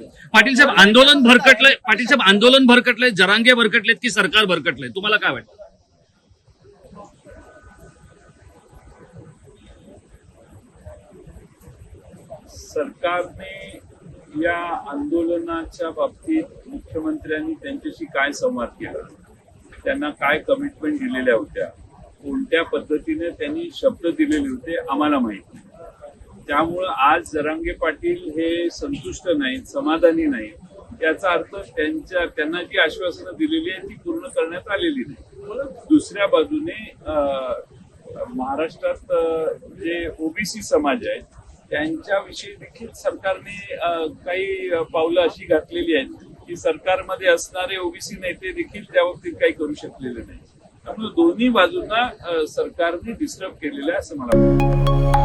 पाटील साहेब आंदोलन भरकटलंय. पाटील साहेब आंदोलन भरकटलंय जरांगे भरकटलेत की सरकार भरकटलंय? तुम्हाला काय वाटतं? सरकारने या आंदोलनाच्या बाबतीत मुख्यमंत्र्यांनी त्यांच्याशी काय संवाद केला? त्यांना काय कमिटमेंट दिलेल्या होत्या? कोणत्या पद्धतीने त्यांनी शब्द दिलेले होते? आम्हाला माहिती त्यामुळं आज जरांगे पाटील हे संतुष्ट नाहीत समाधानी नाहीत. याचा अर्थ त्यांच्या त्यांना जी आश्वासनं दिलेली आहेत ती पूर्ण करण्यात आलेली नाही दुसऱ्या बाजूने महाराष्ट्रात जे ओबीसी समाज आहे त्यांच्याविषयी देखील सरकारने काही पावलं अशी घातलेली आहेत की सरकारमध्ये असणारे ओबीसी नेते देखील त्या बाबतीत काही करू शकलेले नाही त्यामुळे दोन्ही बाजूंना सरकारने डिस्टर्ब केलेलं आहे असं मला वाटतं.